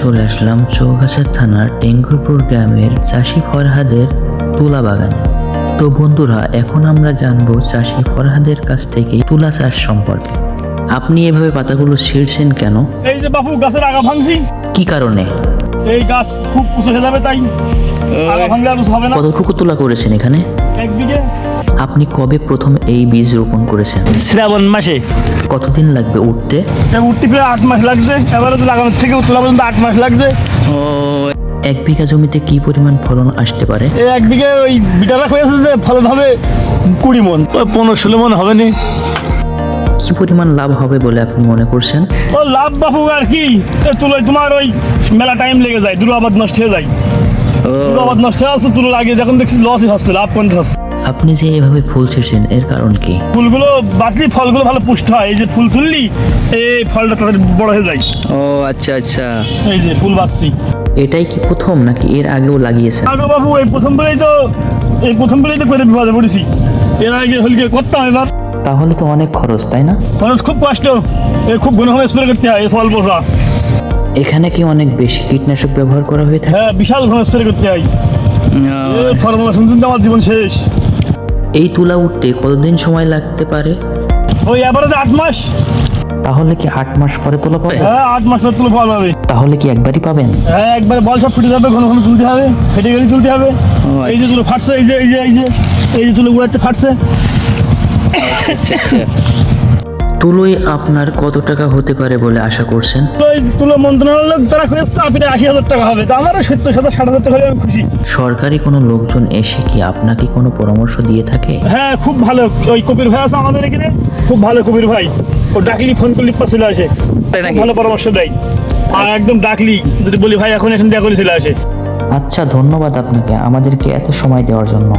আসলাম চৌগাছা থানার টেঙ্কুরপুর গ্রামের চাষি ফরহাদের তুলা বাগান। তো বন্ধুরা এখন আমরা জানব চাষি ফরহাদের কাছ থেকে তুলা চাষ সম্পর্কে। আপনি এভাবে পাতাগুলো ছিঁড়ছেন কেন? এই যে বাপু গাছের আগা ভাঙছি কি কারণে? এই গাছ খুব উঁচু যাবে তাই কতটুকু তুলা করেছেন এখানে? এক বিঘে। আপনি কবে প্রথম এই বীজ রোপণ করেছেন? শ্রাবণ মাসে। কতদিন লাগবে উঠতে? উঠতে প্রায় আট মাস লাগছে। এবারে তো লাগানোর থেকে তোলা পর্যন্ত আট মাস লাগছে। এক বিঘা জমিতে কি পরিমাণ ফলন আসতে পারে? এক বিঘে ওই বিটারা হয়েছে যে ফলন হবে কুড়ি মন। পনেরো ষোলো মন হবে নি। কি পরিমাণ লাভ হবে বলে আপনি মনে করছেন? ও লাভ বাপু আর কি। এ তুলোয় তোমার ওই মেলা টাইম লেগে যায় দুটো আবাদ নষ্ট হয়ে যায়। দুটো আবাদ নষ্ট হয়ে আসছে তুলো লাগিয়ে যখন দেখছি লসই হচ্ছে লাভ কোনটা হচ্ছে। আপনি যে এভাবে ফুল ছিঁড়ছেন এর কারণ কি? ফুলগুলো বাঁচলি ফলগুলো ভালো পুষ্ট হয়। এই যে ফুল তুললি এই ফলটা তাদের বড় হয়ে যায়। ও আচ্ছা আচ্ছা। এই যে ফুল বাঁচছি। এটাই কি প্রথম নাকি এর আগেও লাগিয়েছেন? আগো বাবু এই প্রথম বেলায় তো এই প্রথম বেলায় তো করে বিপদে পড়েছি। এর আগে হলকে করতাম এবার। তাহলে তো অনেক খরচ তাই না? খরচ খুব কষ্ট। এ খুব ঘন স্প্রে করতে হয় এই ফল পোষা। এখানে কি অনেক বেশি কীটনাশক ব্যবহার করা হয়ে থাকে? হ্যাঁ বিশাল ঘন স্প্রে করতে হয়। এই ফর্মুলা শুনতে আমার জীবন শেষ। এই তুলা উঠতে কতদিন সময় লাগতে পারে? ওই এবারে আট মাস। তাহলে কি আট মাস পরে তোলা পাবে? হ্যাঁ আট মাস পরে তুলে ফল হবে তাহলে কি একবারই পাবেন? হ্যাঁ একবার বল সব ফুটে যাবে ঘন ঘন তুলতে হবে ফেটে গেলে তুলতে হবে। এই যে তুলো ফাটছে এই যে এই যে এই যে এই যে তুলো গুড়াতে ফাটছে। তুলোই আপনার কত টাকা হতে পারে বলে আশা করছেন? তুলো মন্ত্রণালয় তারা আশি হাজার টাকা হবে। তা আমারও সত্তর সাথে ষাট হাজার টাকা আমি খুশি। সরকারি কোনো লোকজন এসে কি আপনাকে কোনো পরামর্শ দিয়ে থাকে? হ্যাঁ খুব ভালো। ওই কবির ভাই আছে আমাদের এখানে। খুব ভালো কবির ভাই। ও ডাকলি ফোন করলি চলে আসে। ভালো পরামর্শ দেয়। আর একদম ডাকলি যদি বলি ভাই এখন এখান দেখা করে চলে আসে। আচ্ছা ধন্যবাদ আপনাকে আমাদেরকে এত সময় দেওয়ার জন্য।